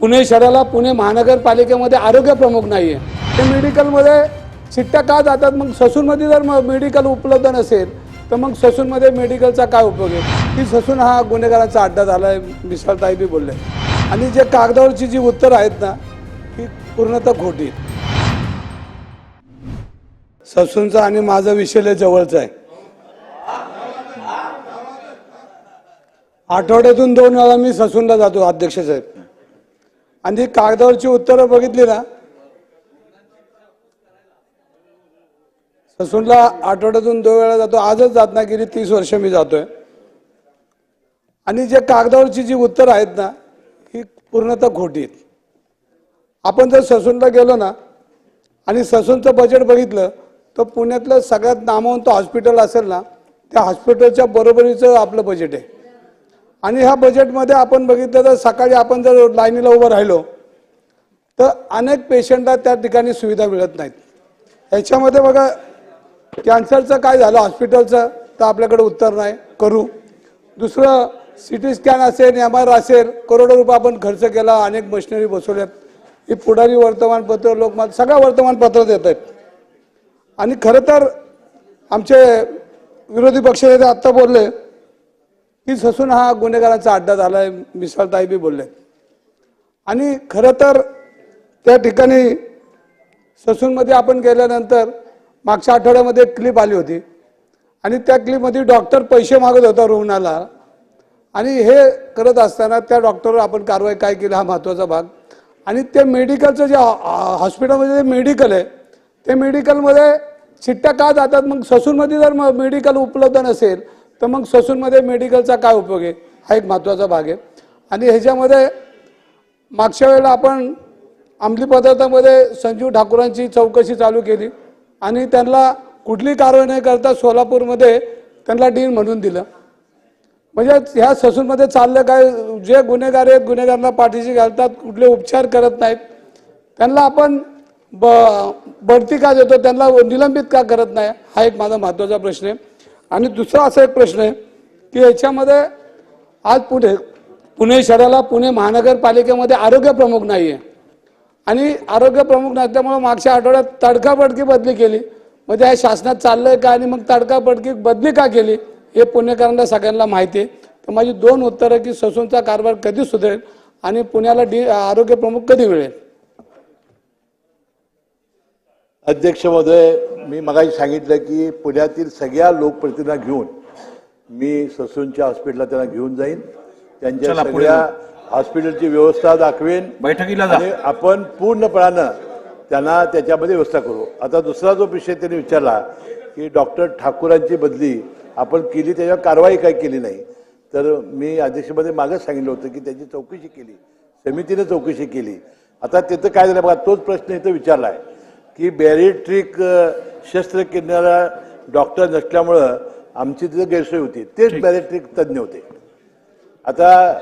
पुणे शहराला पुणे महानगरपालिकेमध्ये आरोग्य प्रमुख नाही आहे ते मेडिकलमध्ये चिठ्ठ्या का जातात? मग ससूनमध्ये जर मेडिकल उपलब्ध नसेल तर मग ससूनमध्ये मेडिकलचा काय उपयोग आहे? की ससून हा गुन्हेगारांचा अड्डा झाला आहे मिसाळताई बी बोलले. आणि जे कागदावरची जी उत्तरं आहेत ना ती पूर्णतः खोटी. ससूनचा आणि माझा विषय लय जवळचा आहे. आठवड्यातून दोन वेळा मी ससूनला जातो अध्यक्ष साहेब. आणि ती कागदावरची उत्तरं बघितली ना? ससूनला आठवड्यातून दोन वेळा जातो. आजच जात नाही गेली तीस वर्ष मी जातोय. आणि जे कागदावरची जी उत्तरं आहेत ना ही पूर्णतः खोटी आहेत. आपण जर ससूनला गेलो ना आणि ससूनचं बजेट बघितलं तर पुण्यातलं सगळ्यात नामवंत हॉस्पिटल असेल ना त्या हॉस्पिटलच्या बरोबरीचं आपलं बजेट आहे. आणि ह्या बजेटमध्ये आपण बघितलं तर सकाळी आपण जर लाईनीला उभं राहिलो तर अनेक पेशंटला त्या ठिकाणी सुविधा मिळत नाहीत. ह्याच्यामध्ये बघा कॅन्सरचं काय झालं हॉस्पिटलचं तर आपल्याकडे उत्तर नाही करू. दुसरं सी टी स्कॅन असेल एम आर असेल करोडो रुपये आपण खर्च केला अनेक मशिनरी बसवल्यात. ही पुढारी वर्तमानपत्र लोकमत सगळ्या वर्तमानपत्रात येत आहेत. आणि खरं तर आमचे विरोधी पक्षनेते आत्ता बोलले की ससून हा गुन्हेगारांचा अड्डा झाला आहे मिसाळताई बी बोलले. आणि खरं तर त्या ठिकाणी ससूनमध्ये आपण गेल्यानंतर मागच्या आठवड्यामध्ये एक क्लिप आली होती. आणि त्या क्लिपमध्ये डॉक्टर पैसे मागत होता रुग्णाला. आणि हे करत असताना त्या डॉक्टरवर आपण कारवाई काय केली हा महत्त्वाचा भाग. आणि ते मेडिकलचं जे हॉस्पिटलमध्ये जे मेडिकल आहे ते मेडिकलमध्ये चिठ्ठ्या का जातात? मग ससूनमध्ये जर मेडिकल उपलब्ध नसेल तर मग ससूनमध्ये मेडिकलचा काय उपयोग आहे? हा एक महत्त्वाचा भाग आहे. आणि ह्याच्यामध्ये मागच्या वेळेला आपण अंमली पदार्थामध्ये संजीव ठाकूरांची चौकशी चालू केली आणि त्यांना कुठली कारवाई न करता सोलापूरमध्ये त्यांना डीन म्हणून दिलं. म्हणजे ह्या ससूनमध्ये चाललं काय? जे गुन्हेगार आहेत गुन्हेगारांना पाठीशी घालतात कुठले उपचार करत नाहीत. त्यांना आपण ब बढती का देतो? त्यांना निलंबित का करत नाही? हा एक माझा महत्त्वाचा प्रश्न आहे. आणि दुसरा असा एक प्रश्न आहे की याच्यामध्ये आज पुणे पुणे शहराला पुणे महानगरपालिकेमध्ये आरोग्य प्रमुख नाही आहे आणि आरोग्य प्रमुख नसल्यामुळे मागच्या आठवड्यात तडकाफडकी बदली केली. म्हणजे त्या शासनात चाललं आहे का आणि मग तडकाफडकी बदली का केली हे पुणेकरांना सगळ्यांना माहिती आहे. तर माझी दोन उत्तरं की ससूनचा कारभार कधी सुधरेल आणि पुण्याला डी आरोग्य प्रमुख कधी मिळेल? अध्यक्ष महोदय मी मगाशी सांगितलं की पुण्यातील सगळ्या लोकप्रतिनिधींना घेऊन मी ससूनच्या हॉस्पिटलला त्यांना घेऊन जाईन. त्यांच्या सगळ्या हॉस्पिटलची व्यवस्था दाखवेन बैठकीला आणि आपण पूर्णपणानं त्यांना त्याच्यामध्ये व्यवस्था करू. आता दुसरा जो विषय त्यांनी विचारला की डॉक्टर ठाकूरांची बदली आपण केली त्याच्यावर कारवाई काय केली नाही. तर मी अध्यक्षमध्ये मागच सांगितलं होतं की त्याची चौकशी केली समितीने चौकशी केली. आता तिथं काय झालं बघा तोच प्रश्न इथं विचारला आहे की बॅरिट्रिक शस्त्रक्रियाला डॉक्टर नसल्यामुळं आमची तिथं गैरसोय होती. तेच बॅरिट्रिक तज्ज्ञ होते. आता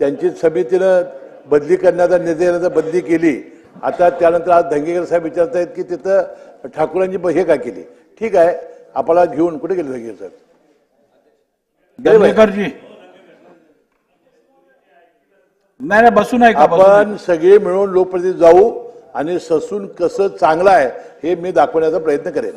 त्यांची समितीनं बदली करण्याचा निर्णय बदली केली. आता त्यानंतर आज धंगेकर साहेब विचारत आहेत की तिथं ठाकूरांची हे का केली? ठीक आहे आपल्याला घेऊन कुठे गेले धंगेकर साहेब? नाही नाही बसू नाही का बसू आपण सगळे मिळून लोकप्रतिनिधी जाऊ. आणि ससून कसं चांगलं आहे हे मी दाखवण्याचा प्रयत्न करेन.